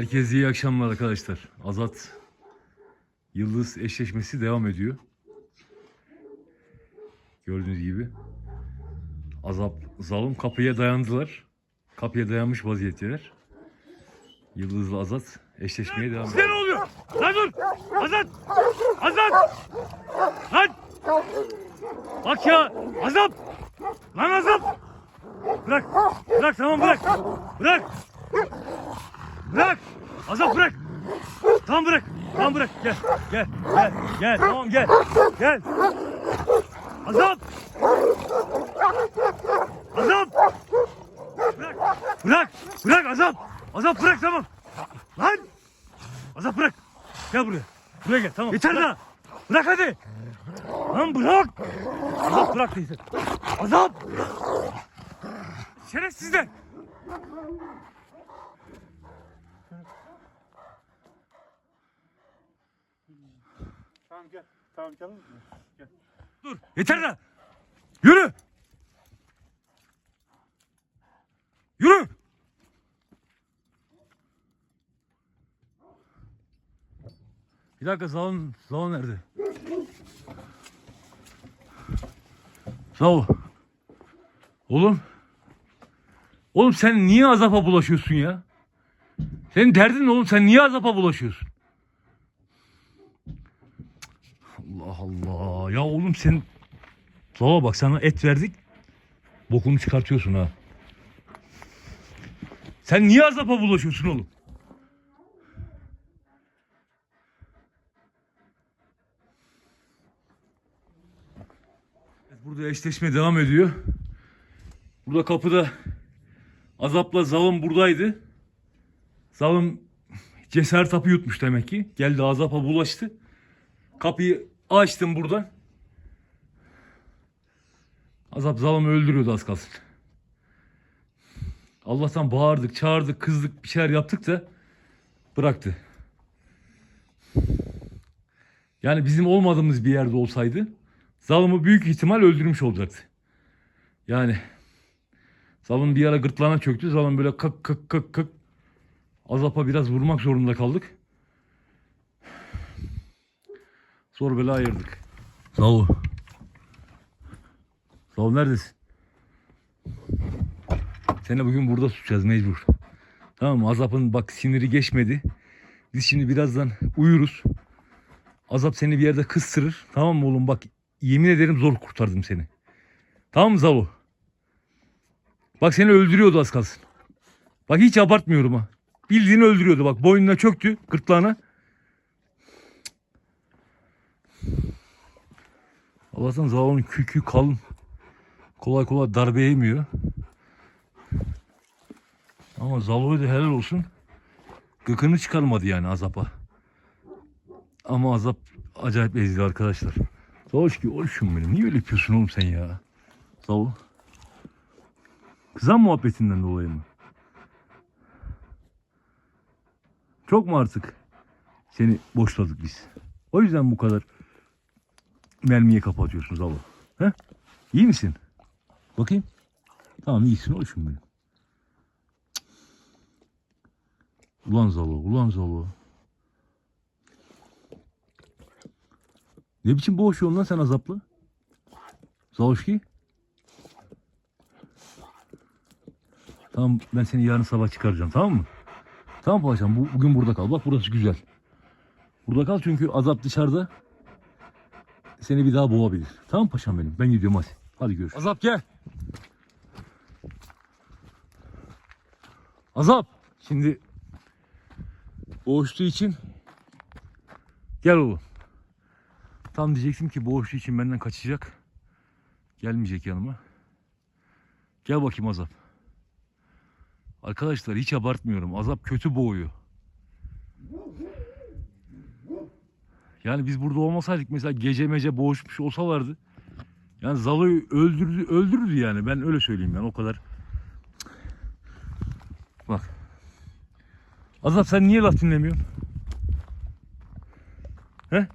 Herkese iyi akşamlar arkadaşlar. Azat Yıldız eşleşmesi devam ediyor. Gördüğünüz gibi. Azap, Zalım kapıya dayandılar. Kapıya dayanmış vaziyetteler. Yıldız'la Azat eşleşmeye devam ediyor. Ne oluyor? Lan dur! Azat! Azat! Lan! Bak ya! Azap! Lan Azap! Bırak! Bırak tamam bırak! Bırak! Bırak! Azap bırak! Tamam bırak! Tamam bırak! Gel! Gel! Gel! Gel! Tamam gel! Gel! Azap! Azap! Bırak! Bırak! Bırak Azap! Azap bırak tamam! Lan! Azap bırak. Gel buraya. Buraya gel tamam. Yeter daha. Bırak hadi. Lan bırak. Azap bırak teyze. Azap. Şerefsizler. Tamam gel. Tamam canım. Gel. Dur. Yeter daha. Yürü. Yürü. Bir dakika Zalım, Zalım nerede? Zalım. Oğlum. Oğlum sen niye azapa bulaşıyorsun ya? Senin derdin ne oğlum? Sen niye azapa bulaşıyorsun? Allah Allah. Ya oğlum sen... Zala bak sana et verdik. Bokunu çıkartıyorsun ha. Sen niye azapa bulaşıyorsun oğlum? Burada eşleşme devam ediyor. Burada kapıda Azap'la Zalım buradaydı. Zalım cesaret hapı yutmuş demek ki. Geldi Azap'a bulaştı. Kapıyı açtım buradan. Azap Zalım'ı öldürüyordu az kalsın. Allah'tan bağırdık, çağırdık, kızdık, bir şeyler yaptık da bıraktı. Yani bizim olmadığımız bir yerde olsaydı Zalım'ı büyük ihtimal öldürmüş olacaktı. Yani Zalım bir ara gırtlağına çöktü. Zalım böyle kık kık kık kık Azap'a biraz vurmak zorunda kaldık. Zor bela ayırdık. Zalu. Zalu neredesin? Seni bugün burada tutacağız mecbur. Tamam mı? Azap'ın bak siniri geçmedi. Biz şimdi birazdan uyuruz. Azap seni bir yerde kıstırır. Tamam mı oğlum? Bak yemin ederim zor kurtardım seni. Tamam mı Zalo? Bak seni öldürüyordu az kalsın. Bak hiç abartmıyorum ha. Bildiğini öldürüyordu bak. Boynuna çöktü gırtlağına. Allah'tan Zalo'nun kükü kalın. Kolay kolay darbe yemiyor. Ama Zalo'ya da helal olsun. Gıkını çıkarmadı yani Azap'a. Ama azap acayip ezdi arkadaşlar. Hoş ki hoşum benim. Niye öyle yapıyorsun oğlum sen ya? Ol. Kızan muhabbetinden dolayı mı? Çok mu artık seni boşladık biz? O yüzden bu kadar mermiye kapatıyorsun Zalo. He? İyi misin? Bakayım. Tamam iyisin hoşum benim. Ulan Zalo, ulan Zalo. Ne biçim boğuşuyorsun lan sen azaplı? Zaloşki? Tamam ben seni yarın sabah çıkaracağım tamam mı? Tamam paşam bu, bugün burada kal. Bak burası güzel. Burada kal çünkü azap dışarıda seni bir daha boğabilir. Tamam paşam benim. Ben gidiyorum hadi. Hadi görüşürüz. Azap gel. Azap. Şimdi boğuştuğu için gel oğlum. Tam diyecektim ki boğuştuğu için benden kaçacak. Gelmeyecek yanıma. Gel bakayım Azap. Arkadaşlar hiç abartmıyorum. Azap kötü boğuyor. Yani biz burada olmasaydık mesela gece mece boğuşmuş olsalardı. Yani Zalo'yu öldürdü, öldürürdü yani. Ben öyle söyleyeyim yani o kadar. Bak. Azap sen niye laf dinlemiyorsun? He?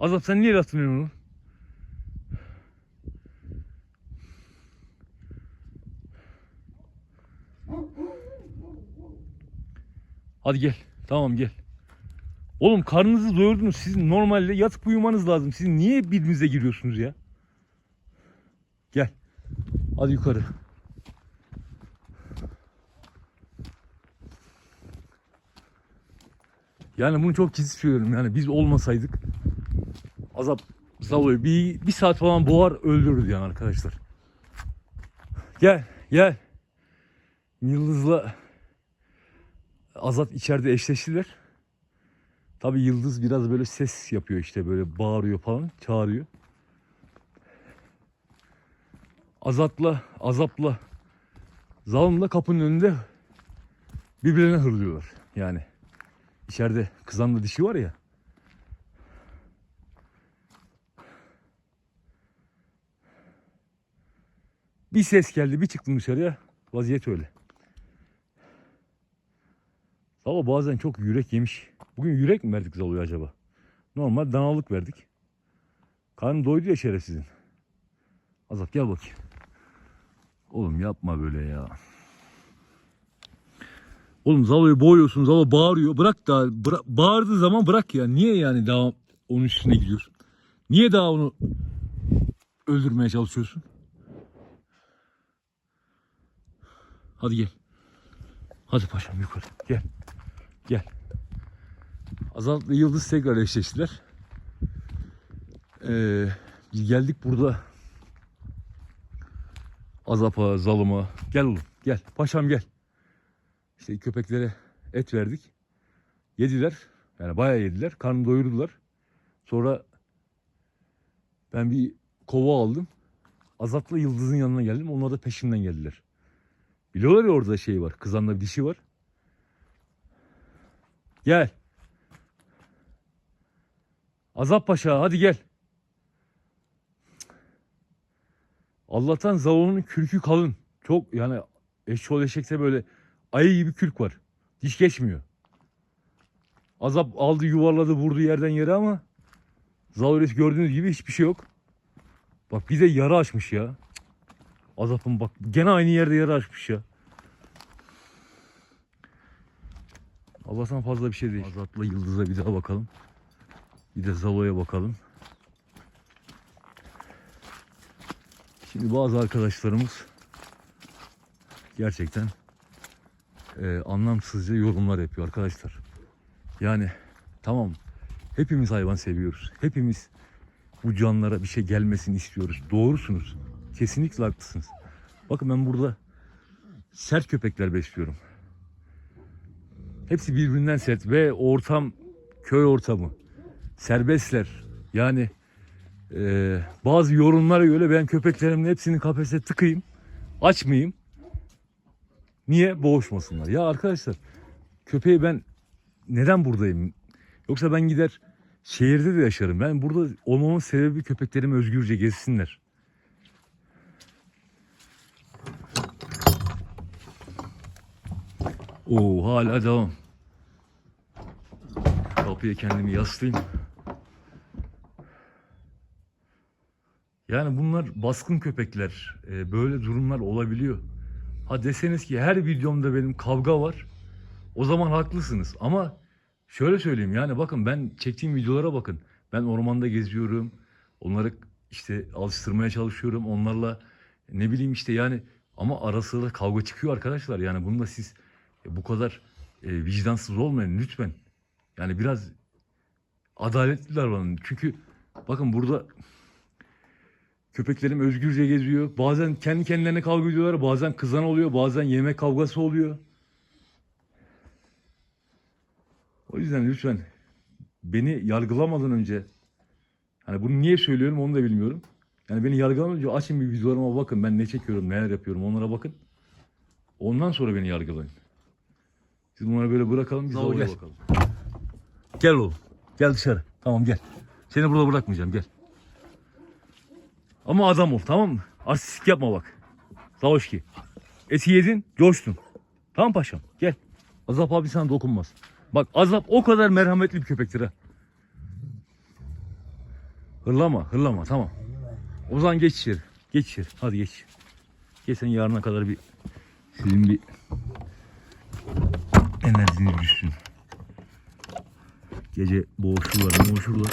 Azap sen niye laf dinlemiyorsun? Hadi gel. Tamam gel. Oğlum karnınızı doyurdunuz. Sizin normalde yatıp uyumanız lazım. Siz niye birbirinize giriyorsunuz ya? Gel. Hadi yukarı. Yani bunu çok ciddi söylüyorum. Yani biz olmasaydık azap Zalo'yu bir, bir saat falan boğar öldürürdü yani arkadaşlar. Gel gel. Yıldız'la Azat içeride eşleştiler. Tabi Yıldız biraz böyle ses yapıyor işte böyle bağırıyor falan çağırıyor. Azat'la Azap'la Zalim'le kapının önünde birbirlerine hırlıyorlar yani. İçeride kızanla dişi var ya. Bir ses geldi bir çıktım dışarıya vaziyet öyle. Zalo bazen çok yürek yemiş. Bugün yürek mi verdik Zalo'ya acaba? Normal danalık verdik. Karnı doydu ya şerefsizin. Azap gel bakayım. Oğlum yapma böyle ya. Oğlum Zalo'yu boğuyorsun. Zalo bağırıyor. Bırak da bıra- bağırdığı zaman bırak ya. Niye yani daha onun üstüne gidiyorsun? Niye daha onu öldürmeye çalışıyorsun? Hadi gel. Hadi paşam yukarı. Gel. Gel. Azat'la Yıldız tekrar eşleştiler. Ee, biz geldik burada. Azap'a, Zalım'a. Gel oğlum gel. Paşam gel. İşte köpeklere et verdik. Yediler. Yani bayağı yediler. Karnını doyurdular. Sonra ben bir kova aldım. Azat'la Yıldız'ın yanına geldim. Onlar da peşimden geldiler. Biliyorlar ya orada şey var. Kızanla bir dişi var. Gel. Azap Paşa hadi gel. Allah'tan Zavon'un kürkü kalın. Çok yani eşşoğlu eşekte böyle ayı gibi kürk var. Diş geçmiyor. Azap aldı yuvarladı vurdu yerden yere ama Zavores gördüğünüz gibi hiçbir şey yok. Bak bir de yara açmış ya. Azap'ın bak gene aynı yerde yara açmış ya. Allah'tan fazla bir şey değil. Azat'la Yıldız'a bir daha bakalım. Bir de Zalo'ya bakalım. Şimdi bazı arkadaşlarımız gerçekten e, anlamsızca yorumlar yapıyor arkadaşlar. Yani tamam hepimiz hayvan seviyoruz. Hepimiz bu canlara bir şey gelmesini istiyoruz. Doğrusunuz. Kesinlikle haklısınız. Bakın ben burada sert köpekler besliyorum. Hepsi birbirinden sert ve ortam köy ortamı. Serbestler. Yani e, bazı yorumlara göre ben köpeklerimin hepsini kafese tıkayım. Açmayayım. Niye? Boğuşmasınlar. Ya arkadaşlar köpeği ben neden buradayım? Yoksa ben gider şehirde de yaşarım. Ben burada olmamın sebebi köpeklerim özgürce gezsinler. Oo hala devam. Kapıya kendimi yaslayayım. Yani bunlar baskın köpekler. Ee, böyle durumlar olabiliyor. Ha deseniz ki her videomda benim kavga var. O zaman haklısınız. Ama şöyle söyleyeyim yani bakın ben çektiğim videolara bakın. Ben ormanda geziyorum. Onları işte alıştırmaya çalışıyorum. Onlarla ne bileyim işte yani ama arasında kavga çıkıyor arkadaşlar. Yani bunu da siz e, bu kadar e, vicdansız olmayın lütfen. Yani biraz adaletli davranın. Çünkü bakın burada köpeklerim özgürce geziyor. Bazen kendi kendilerine kavga ediyorlar. Bazen kızan oluyor. Bazen yemek kavgası oluyor. O yüzden lütfen beni yargılamadan önce hani bunu niye söylüyorum onu da bilmiyorum. Yani beni yargılamadan önce açın bir videolarıma bakın. Ben ne çekiyorum, neler yapıyorum onlara bakın. Ondan sonra beni yargılayın. Siz bunları böyle bırakalım biz havaya gel. bakalım. Gel oğlum. Gel dışarı. Tamam gel. Seni burada bırakmayacağım gel. Ama adam ol tamam mı? Artistik yapma bak. Savaşki. Eti yedin, coştun. Tamam paşam gel. Azap abi sana dokunmaz. Bak Azap o kadar merhametli bir köpektir ha. Hırlama, hırlama tamam. O zaman geç içeri. Geç içeri. Hadi geç. Geç sen yarına kadar bir sizin bir enerjini düşsün. Gece boğuşurlar, boğuşurlar.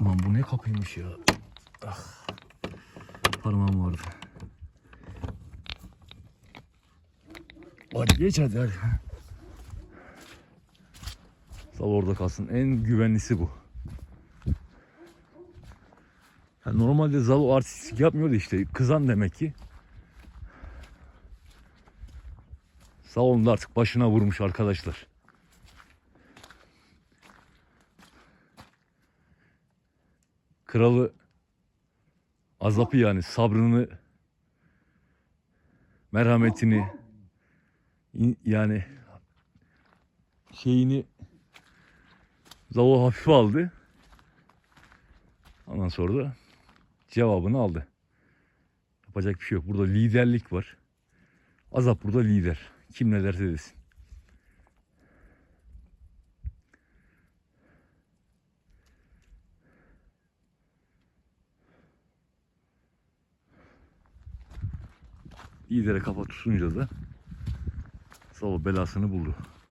Ulan bu ne kapıymış ya. Ah. Parmağım vardı. Hadi geç hadi hadi. Sal orada kalsın. En güvenlisi bu. Ya normalde Zalo artistik yapmıyor da işte kızan demek ki. Salonda artık başına vurmuş arkadaşlar. Kralı azapı yani sabrını merhametini in- yani şeyini Zalo hafife aldı. Ondan sonra da cevabını aldı. Yapacak bir şey yok. Burada liderlik var. Azap burada lider. Kim ne derse desin. Lidere kafa tutunca da Salo belasını buldu.